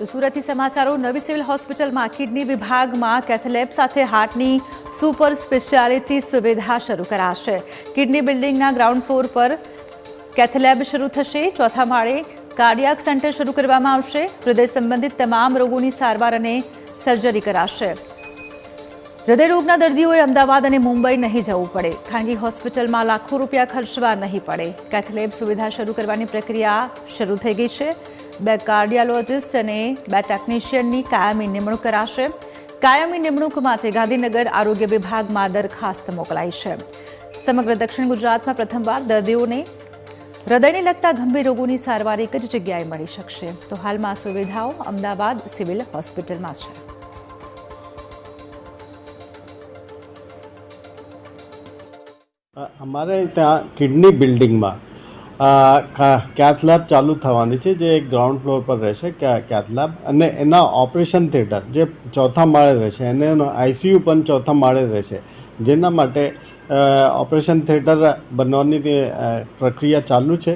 તો સુરતથી સમાચારો, નવી સિવિલ હોસ્પિટલમાં કિડની વિભાગમાં કેથલેબ સાથે હાર્ટની સુપર સ્પેશિયાલિટી સુવિધા શરૂ કરાશે. કિડની બિલ્ડિંગના ગ્રાઉન્ડ ફ્લોર પર કેથલેબ શરૂ થશે. ચોથા માળે કાર્ડિયાક સેન્ટર શરૂ કરવામાં આવશે. હૃદય સંબંધિત તમામ રોગોની સારવાર અને સર્જરી કરાશે. હૃદયરોગના દર્દીઓએ અમદાવાદ અને મુંબઈ નહીં જવું પડે. ખાનગી હોસ્પિટલમાં લાખો રૂપિયા ખર્ચવા નહીં પડે. કેથલેબ સુવિધા શરૂ કરવાની પ્રક્રિયા શરૂ થઈ ગઈ છે. બે કાર્ડિયોલોજિસ્ટ અને બે ટેકનિશિયનની કાયમી નિમણૂક કરાશે. કાયમી નિમણૂક માટે ગાંધીનગર આરોગ્ય વિભાગમાં દરખાસ્ત મોકલાઈ છે. સમગ્ર દક્ષિણ ગુજરાતમાં પ્રથમવાર દર્દીઓને હૃદયને લગતા ગંભીર રોગોની સારવાર એક જ જગ્યાએ મળી શકશે. તો હાલમાં સુવિધાઓ અમદાવાદ સિવિલ હોસ્પિટલમાં છે. અમારે ત્યાં કિડની બિલ્ડિંગમાં કેથ લેબ ચાલુ થવાની છે, જે એક ગ્રાઉન્ડ ફ્લોર પર રહેશે કેથ અને એના ઓપરેશન થિયેટર જે ચોથા માળે રહેશે, અને એનો આઈસીયુ પણ ચોથા માળે રહેશે. જેના માટે ઓપરેશન થિયેટર બનવાની પ્રક્રિયા ચાલુ છે.